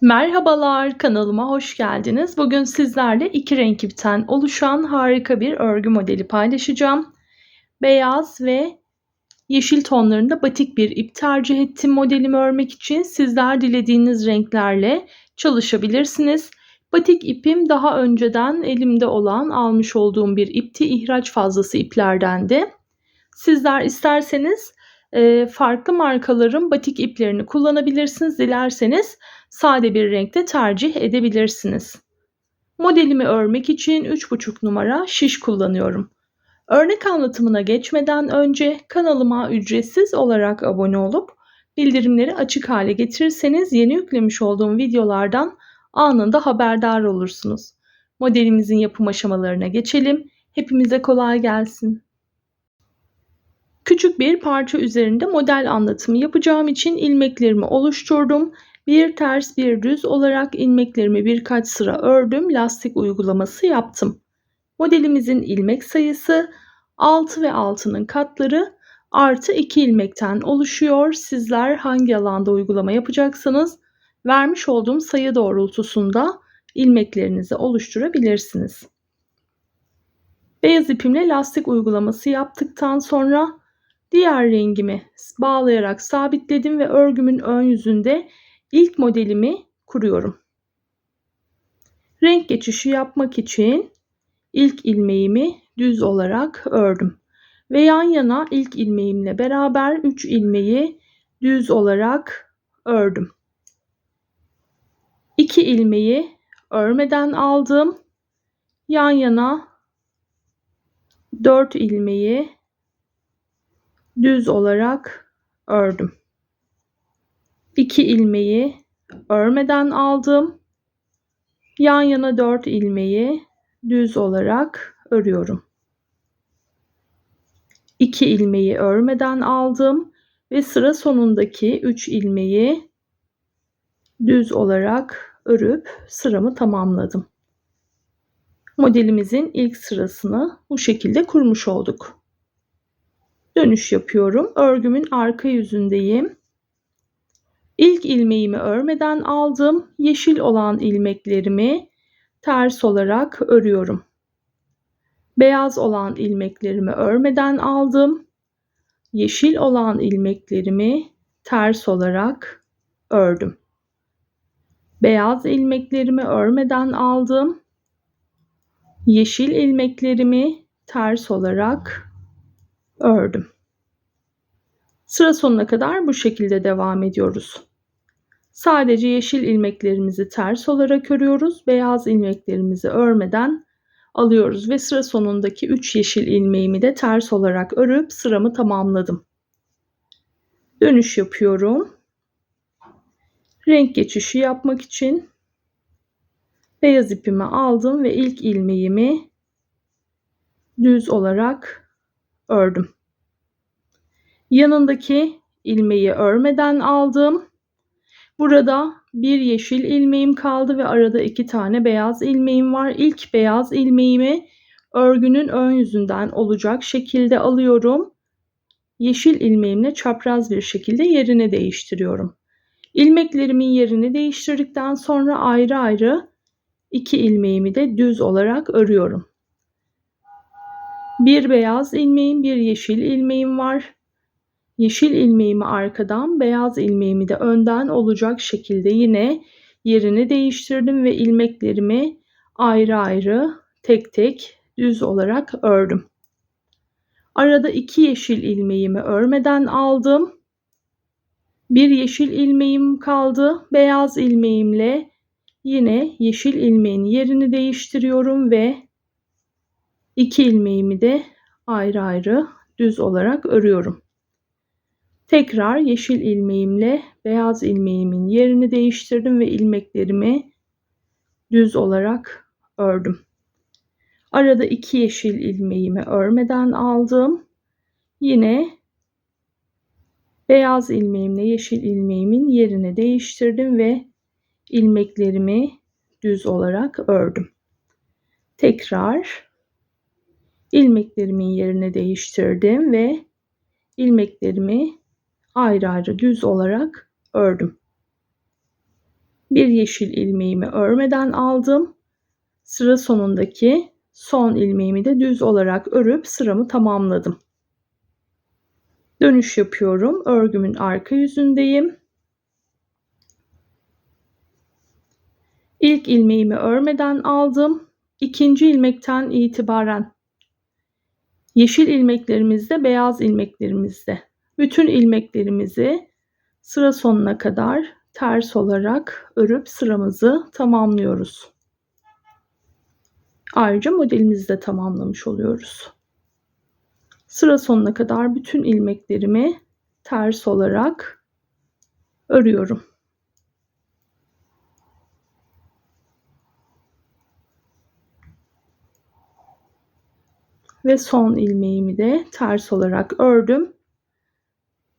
Merhabalar, kanalıma hoş geldiniz. Bugün sizlerle iki renk ipten oluşan harika bir örgü modeli paylaşacağım. Beyaz ve yeşil tonlarında batik bir ip tercih ettim modelimi örmek için. Sizler dilediğiniz renklerle çalışabilirsiniz. Batik ipim daha önceden elimde olan almış olduğum bir ipti. İhraç fazlası iplerdendi. Sizler isterseniz farklı markaların batik iplerini kullanabilirsiniz. Dilerseniz sade bir renkte tercih edebilirsiniz. Modelimi örmek için 3,5 numara şiş kullanıyorum. Örnek anlatımına geçmeden önce kanalıma ücretsiz olarak abone olup bildirimleri açık hale getirirseniz yeni yüklemiş olduğum videolardan anında haberdar olursunuz. Modelimizin yapım aşamalarına geçelim. Hepimize kolay gelsin. Küçük bir parça üzerinde model anlatımı yapacağım için ilmeklerimi oluşturdum. Bir ters bir düz olarak ilmeklerimi birkaç sıra ördüm. Lastik uygulaması yaptım. Modelimizin ilmek sayısı 6 ve 6'nın katları artı 2 ilmekten oluşuyor. Sizler hangi alanda uygulama yapacaksanız vermiş olduğum sayı doğrultusunda ilmeklerinizi oluşturabilirsiniz. Beyaz ipimle lastik uygulaması yaptıktan sonra diğer rengimi bağlayarak sabitledim ve örgümün ön yüzünde ilk modelimi kuruyorum. Renk geçişi yapmak için ilk ilmeğimi düz olarak ördüm. Ve yan yana ilk ilmeğimle beraber 3 ilmeği düz olarak ördüm. 2 ilmeği örmeden aldım. Yan yana 4 ilmeği düz olarak ördüm. 2 ilmeği örmeden aldım. Yan yana 4 ilmeği düz olarak örüyorum. 2 ilmeği örmeden aldım ve sıra sonundaki 3 ilmeği düz olarak örüp sıramı tamamladım. Modelimizin ilk sırasını bu şekilde kurmuş olduk. Dönüş yapıyorum. Örgümün arka yüzündeyim. İlk ilmeğimi örmeden aldım. Yeşil olan ilmeklerimi ters olarak örüyorum. Beyaz olan ilmeklerimi örmeden aldım. Yeşil olan ilmeklerimi ters olarak ördüm. Beyaz ilmeklerimi örmeden aldım. Yeşil ilmeklerimi ters olarak ördüm. Sıra sonuna kadar bu şekilde devam ediyoruz. Sadece yeşil ilmeklerimizi ters olarak örüyoruz. Beyaz ilmeklerimizi örmeden alıyoruz ve sıra sonundaki 3 yeşil ilmeğimi de ters olarak örüp sıramı tamamladım. Dönüş yapıyorum. Renk geçişi yapmak için beyaz ipimi aldım ve ilk ilmeğimi düz olarak ördüm. Yanındaki ilmeği örmeden aldım. Burada bir yeşil ilmeğim kaldı ve arada iki tane beyaz ilmeğim var. İlk beyaz ilmeğimi örgünün ön yüzünden olacak şekilde alıyorum. Yeşil ilmeğimle çapraz bir şekilde yerini değiştiriyorum. İlmeklerimin yerini değiştirdikten sonra ayrı ayrı iki ilmeğimi de düz olarak örüyorum. Bir beyaz ilmeğim, bir yeşil ilmeğim var. Yeşil ilmeğimi arkadan, beyaz ilmeğimi de önden olacak şekilde yine yerini değiştirdim ve ilmeklerimi ayrı ayrı tek tek düz olarak ördüm. Arada iki yeşil ilmeğimi örmeden aldım. Bir yeşil ilmeğim kaldı. Beyaz ilmeğimle yine yeşil ilmeğin yerini değiştiriyorum ve iki ilmeğimi de ayrı ayrı düz olarak örüyorum. Tekrar yeşil ilmeğimle beyaz ilmeğimin yerini değiştirdim ve ilmeklerimi düz olarak ördüm. Arada iki yeşil ilmeğimi örmeden aldım. Yine beyaz ilmeğimle yeşil ilmeğimin yerini değiştirdim ve ilmeklerimi düz olarak ördüm. Tekrar ilmeklerimin yerini değiştirdim ve ilmeklerimi ayrı ayrı düz olarak ördüm. Bir yeşil ilmeğimi örmeden aldım. Sıra sonundaki son ilmeğimi de düz olarak örüp sıramı tamamladım. Dönüş yapıyorum. Örgümün arka yüzündeyim. İlk ilmeğimi örmeden aldım. İkinci ilmekten itibaren yeşil ilmeklerimizde, beyaz ilmeklerimizde bütün ilmeklerimizi sıra sonuna kadar ters olarak örüp sıramızı tamamlıyoruz. Ayrıca modelimizi de tamamlamış oluyoruz. Sıra sonuna kadar bütün ilmeklerimi ters olarak örüyorum. Ve son ilmeğimi de ters olarak ördüm.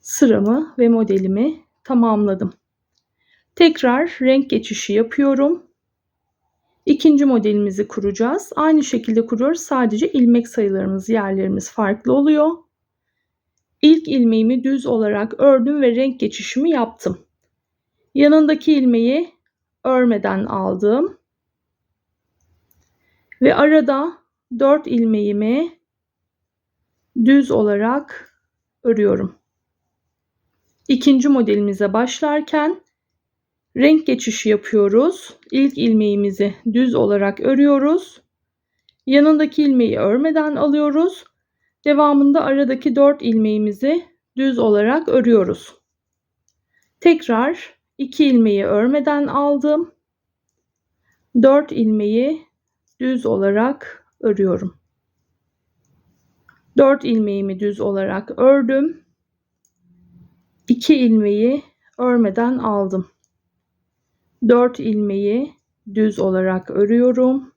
Sıramı ve modelimi tamamladım. Tekrar renk geçişi yapıyorum. İkinci modelimizi kuracağız. Aynı şekilde kuruyoruz. Sadece ilmek sayılarımız, yerlerimiz farklı oluyor. İlk ilmeğimi düz olarak ördüm ve renk geçişimi yaptım. Yanındaki ilmeği örmeden aldım. Ve arada 4 ilmeğimi düz olarak örüyorum. İkinci modelimize başlarken renk geçişi yapıyoruz. İlk ilmeğimizi düz olarak örüyoruz. Yanındaki ilmeği örmeden alıyoruz. Devamında aradaki 4 ilmeğimizi düz olarak örüyoruz. Tekrar 2 ilmeği örmeden aldım. 4 ilmeği düz olarak örüyorum. 4 ilmeğimi düz olarak ördüm. 2 ilmeği örmeden aldım. 4 ilmeği düz olarak örüyorum.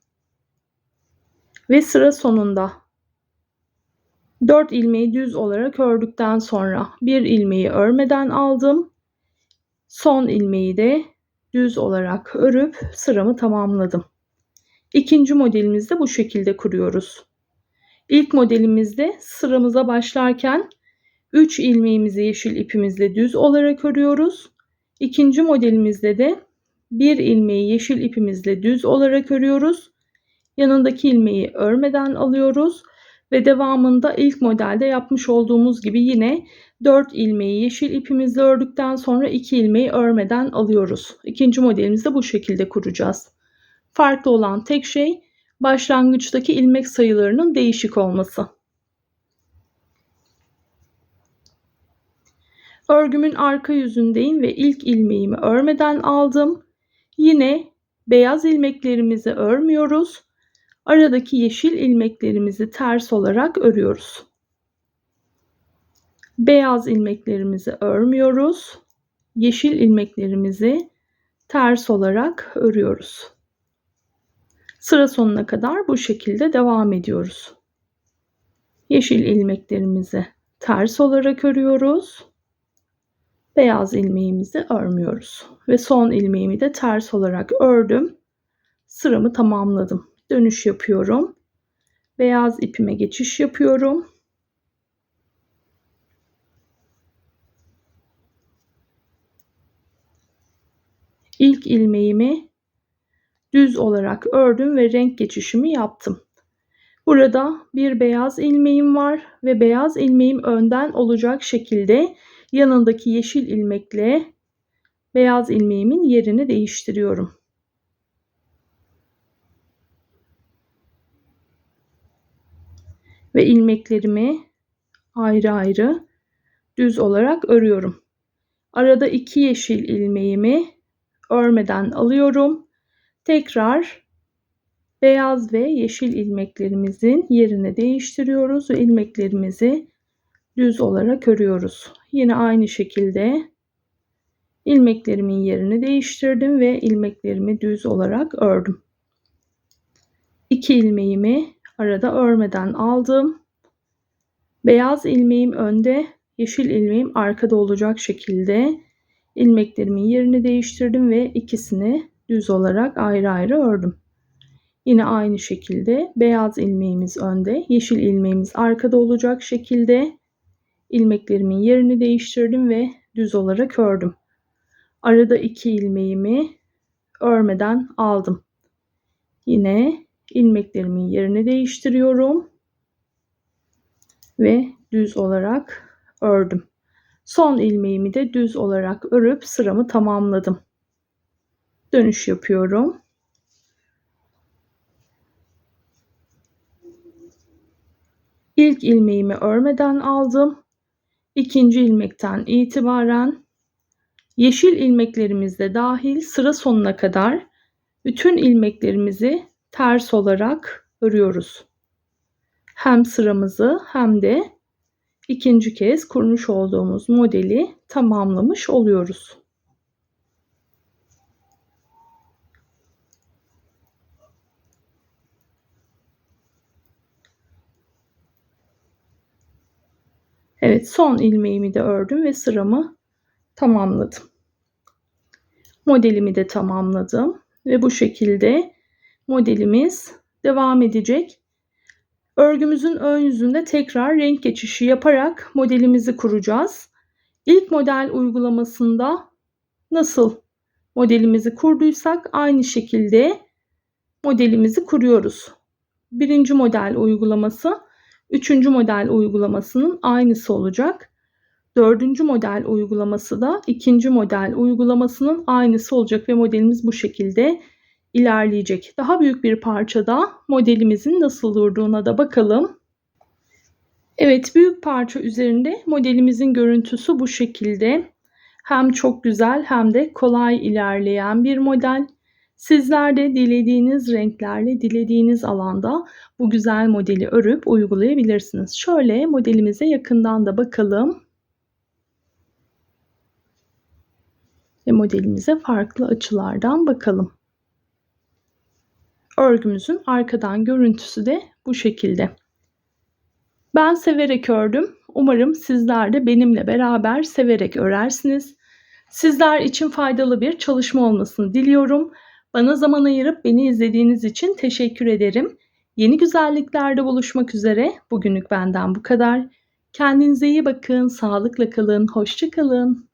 Ve sıra sonunda 4 ilmeği düz olarak ördükten sonra bir ilmeği örmeden aldım. Son ilmeği de düz olarak örüp sıramı tamamladım. İkinci modelimizde bu şekilde kuruyoruz. İlk modelimizde sıramıza başlarken 3 ilmeğimizi yeşil ipimizle düz olarak örüyoruz. İkinci modelimizde de bir ilmeği yeşil ipimizle düz olarak örüyoruz. Yanındaki ilmeği örmeden alıyoruz ve devamında ilk modelde yapmış olduğumuz gibi yine 4 ilmeği yeşil ipimizle ördükten sonra 2 ilmeği örmeden alıyoruz. İkinci modelimizde bu şekilde kuracağız. Farklı olan tek şey başlangıçtaki ilmek sayılarının değişik olması. Örgümün arka yüzündeyim ve ilk ilmeğimi örmeden aldım. Yine beyaz ilmeklerimizi örmüyoruz. Aradaki yeşil ilmeklerimizi ters olarak örüyoruz. Beyaz ilmeklerimizi örmüyoruz. Yeşil ilmeklerimizi ters olarak örüyoruz. Sıra sonuna kadar bu şekilde devam ediyoruz. Yeşil ilmeklerimizi ters olarak örüyoruz beyaz ilmeğimizi örmüyoruz. Ve son ilmeğimi de ters olarak ördüm. Sıramı tamamladım. Dönüş yapıyorum. Beyaz ipime geçiş yapıyorum. İlk ilmeğimi düz olarak ördüm ve renk geçişimi yaptım. Burada bir beyaz ilmeğim var ve beyaz ilmeğim önden olacak şekilde yanındaki yeşil ilmekle beyaz ilmeğimin yerini değiştiriyorum. Ve ilmeklerimi ayrı ayrı düz olarak örüyorum. Arada iki yeşil ilmeğimi örmeden alıyorum. Tekrar beyaz ve yeşil ilmeklerimizin yerini değiştiriyoruz ve ilmeklerimizi düz olarak örüyoruz. Yine aynı şekilde ilmeklerimin yerini değiştirdim ve ilmeklerimi düz olarak ördüm. İki ilmeğimi arada örmeden aldım. Beyaz ilmeğim önde, yeşil ilmeğim arkada olacak şekilde ilmeklerimin yerini değiştirdim ve ikisini düz olarak ayrı ayrı ördüm. Yine aynı şekilde beyaz ilmeğimiz önde, yeşil ilmeğimiz arkada olacak şekilde ilmeklerimin yerini değiştirdim ve düz olarak ördüm. Arada iki ilmeğimi örmeden aldım. Yine ilmeklerimin yerini değiştiriyorum ve düz olarak ördüm. Son ilmeğimi de düz olarak örüp sıramı tamamladım. Dönüş yapıyorum. İlk ilmeğimi örmeden aldım. İkinci ilmekten itibaren yeşil ilmeklerimiz de dahil sıra sonuna kadar bütün ilmeklerimizi ters olarak örüyoruz. Hem sıramızı hem de ikinci kez kurmuş olduğumuz modeli tamamlamış oluyoruz. Evet son ilmeğimi de ördüm ve sıramı tamamladım. Modelimi de tamamladım ve bu şekilde modelimiz devam edecek. Örgümüzün ön yüzünde tekrar renk geçişi yaparak modelimizi kuracağız. İlk model uygulamasında nasıl modelimizi kurduysak aynı şekilde modelimizi kuruyoruz. Birinci model uygulaması Üçüncü model uygulamasının aynısı olacak. Dördüncü model uygulaması da ikinci model uygulamasının aynısı olacak ve modelimiz bu şekilde ilerleyecek. Daha büyük bir parçada modelimizin nasıl durduğuna da bakalım. Evet büyük parça üzerinde modelimizin görüntüsü bu şekilde. Hem çok güzel hem de kolay ilerleyen bir model. Sizler de dilediğiniz renklerle dilediğiniz alanda bu güzel modeli örüp uygulayabilirsiniz. Şöyle modelimize yakından da bakalım. Ve modelimize farklı açılardan bakalım. Örgümüzün arkadan görüntüsü de bu şekilde. Ben severek ördüm. Umarım sizler de benimle beraber severek örersiniz. Sizler için faydalı bir çalışma olmasını diliyorum. Bana zaman ayırıp beni izlediğiniz için teşekkür ederim. Yeni güzelliklerde buluşmak üzere. Bugünlük benden bu kadar. Kendinize iyi bakın, sağlıkla kalın, hoşça kalın.